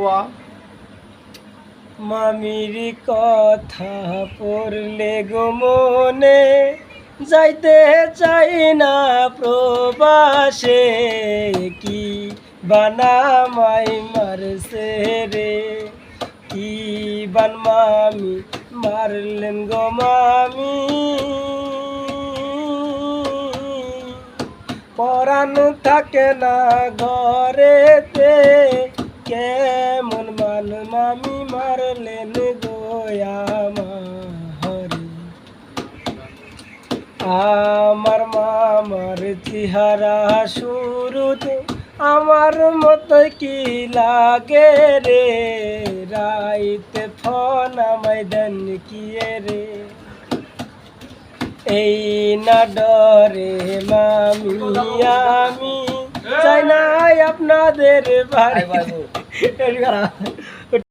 কোয়া মামির কথা পড়লে গো মনে, যাইতে চাই না প্রবাসে, কি বানামাই মারছে রে? কি বান মামি, মারলেন গো মামি। পরানো থাকে না ঘরেতে মামি মারলেন গোয়ামারে আমার। মামার চেহারা সুরুত আমার মতো কি লাগে রে? রাইতে ফোন আমায় দেন কি রে? এই না ডরে মামি আমি চাই না আপনাদের বাড়ি।